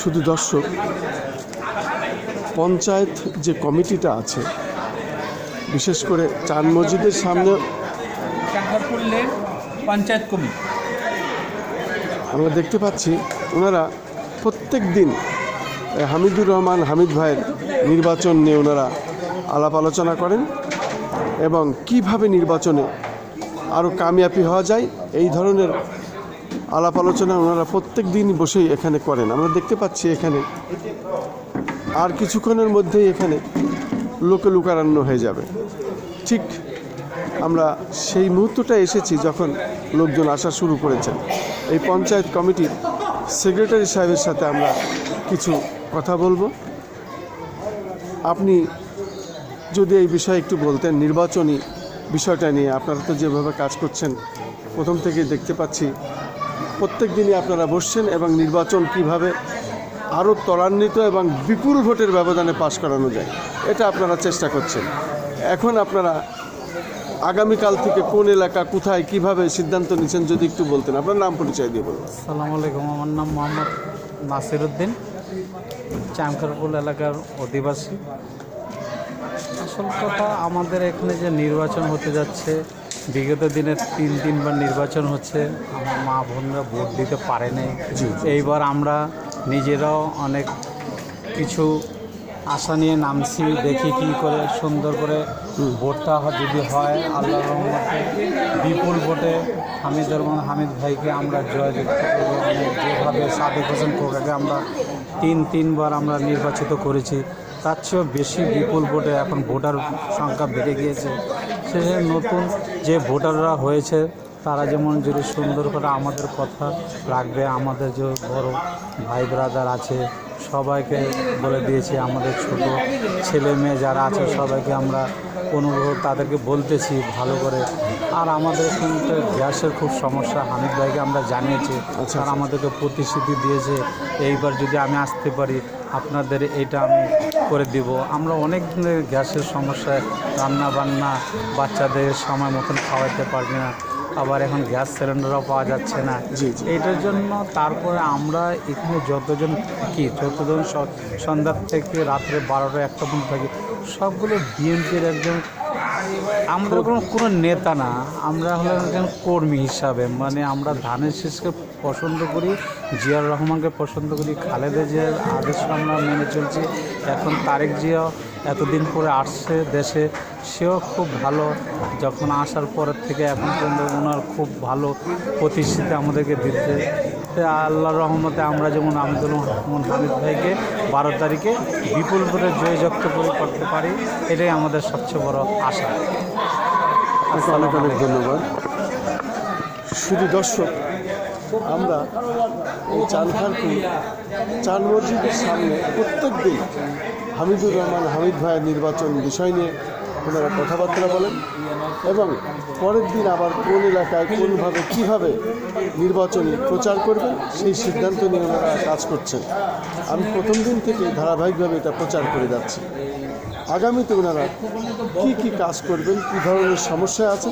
শুধু দর্শক পঞ্চায়েত যে কমিটিটা আছে বিশেষ করে চান মসজিদের সামনে পঞ্চায়েত কমিটি। আমরা দেখতে পাচ্ছি ওনারা প্রত্যেক দিন হামিদুর রহমান হামিদ ভাইয়ের নির্বাচন নিয়ে ওনারা আলাপ আলোচনা করেন এবং কীভাবে নির্বাচনে আরও কামিয়াবি হওয়া যায়। এই ধরনের আলাপ আলোচনা ওনারা প্রত্যেক দিন বসেই এখানে করেন। আমরা দেখতে পাচ্ছি এখানে আর কিছুক্ষণের মধ্যেই এখানে লোকে লুকারান্য হয়ে যাবে। ঠিক আমরা সেই মুহূর্তটা এসেছি যখন লোকজন আসা শুরু করেছেন। এই পঞ্চায়েত কমিটির সেক্রেটারি সাহেবের সাথে আমরা কিছু কথা বলব। আপনি যদি এই বিষয়ে একটু বলতেন, নির্বাচনী বিষয়টা নিয়ে আপনারা তো যেভাবে কাজ করছেন, প্রথম থেকে দেখতে পাচ্ছি, প্রত্যেক দিনই আপনারা বসছেন এবং নির্বাচন কীভাবে আরও ত্বরান্বিত এবং বিপুল ভোটের ব্যবধানে পাশ করানো যায়, এটা আপনারা চেষ্টা করছেন। এখন আপনারা আগামীকাল থেকে কোন এলাকা, কোথায়, কীভাবে সিদ্ধান্ত নিচ্ছেন যদি একটু বলতেন, আপনার নাম পরিচয় দিয়ে বলুন। সালাম আলাইকুম, আমার নাম মোহাম্মদ নাসির উদ্দিন চামকারপুল এলাকার অধিবাসী। আসল কথা আমাদের এখানে যে নির্বাচন হতে যাচ্ছে বিগত দিনে তিন তিনবার নির্বাচন হচ্ছে আমার মা বোনরা ভোট দিতে পারে নাই। এইবার আমরা নিজেরাও অনেক কিছু আশা নিয়ে নামছি দেখি কি করে সুন্দর করে ভোটটা যদি হয় আল্লাহ রহমতে বিপুল ভোটে হামিদ রহমান হামিদ ভাইকে আমরা জয়যুক্ত করব যেভাবে সাদেক হোসেন খোকাকে আমরা তিন তিনবার আমরা নির্বাচিত করেছি তার চেয়েও বেশি বিপুল ভোটে এখন ভোটার সংখ্যা বেড়ে গিয়েছে। শেষে নতুন যে ভোটাররা হয়েছে তারা যেমন যদি সুন্দর করে আমাদের কথা রাখবে আমাদের যে বড় ভাই ব্রাদার আছে সবাইকে বলে দিয়েছি আমাদের ছোট ছেলে মেয়ে যারা আছে সবাইকে আমরা অনুভব তাদেরকে বলতেছি ভালো করে। আর আমাদের কিন্তু গ্যাসের খুব সমস্যা হামিদ ভাইকে আমরা জানিয়েছি আর আমাদেরকে প্রতিশ্রুতি দিয়েছে এইবার যদি আমি আসতে পারি আপনাদের এটা আমি করে দিব। আমরা অনেক দিনের গ্যাসের সমস্যায় রান্না বান্না বাচ্চাদের সময় মতন খাওয়াতে পারবে না। আবার এখন গ্যাস সিলিন্ডারও পাওয়া যাচ্ছে না। এইটার জন্য তারপরে আমরা এখানে যতজন থাকি যতজন সন্ধ্যার থেকে রাত্রে বারোটা একটা পর্যন্ত থাকি সবগুলো বিএনপির একজন আমরা কোনো কোনো নেতা না। আমরা হলো একজন কর্মী হিসাবে। মানে আমরা ধানের শীষকে পছন্দ করি জিয়ার রহমানকে পছন্দ করি, খালেদা জিয়ার আদেশ আমরা মেনে চলছি। এখন তারেক জিয়াও এতদিন পরে আসছে দেশে, সেও খুব ভালো। যখন আসার পরের থেকে এখন পর্যন্ত ওনার খুব ভালো প্রতিশ্রুতি আমাদেরকে দিচ্ছে। তো আল্লাহর রহমতে আমরা যেমন আমিদুল রহমান হামিদ ভাইকে বারো তারিখে বিপুল করে জয়যুক্ত করে করতে পারি এটাই আমাদের সবচেয়ে বড় আশা। অনেক অনেক ধন্যবাদ। শুধু দর্শক আমরা এই চানখারপুর চান মসজিদের সামনে প্রত্যেক দিন হামিদুর রহমান হামিদ ভাইয়ের নির্বাচন বিষয় নিয়ে ওনারা কথাবার্তা বলেন এবং পরের দিন আবার কোন এলাকায় কোনভাবে কীভাবে নির্বাচনী প্রচার করবেন সেই সিদ্ধান্ত নিয়ে ওনারা কাজ করছেন। আমি প্রথম দিন থেকে ধারাবাহিকভাবে এটা প্রচার করে যাচ্ছি। আগামীতে ওনারা কি কি কাজ করবেন, কী ধরনের সমস্যা আছে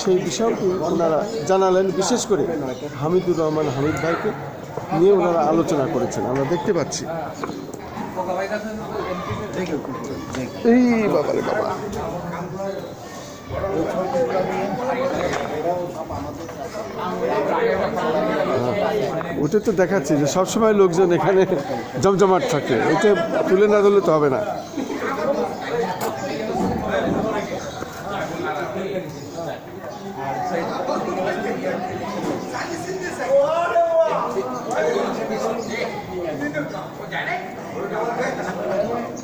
সেই বিষয়টি ওনারা জানালেন, বিশেষ করে হামিদুর রহমান হামিদ ভাইকে নিয়ে ওনারা আলোচনা করেছেন। আমরা দেখতে পাচ্ছি। বাবা ওটা তো দেখাচ্ছি যে সবসময় লোকজন এখানে জমজমাট থাকে। এটা তুলে না তুলে তো হবে না।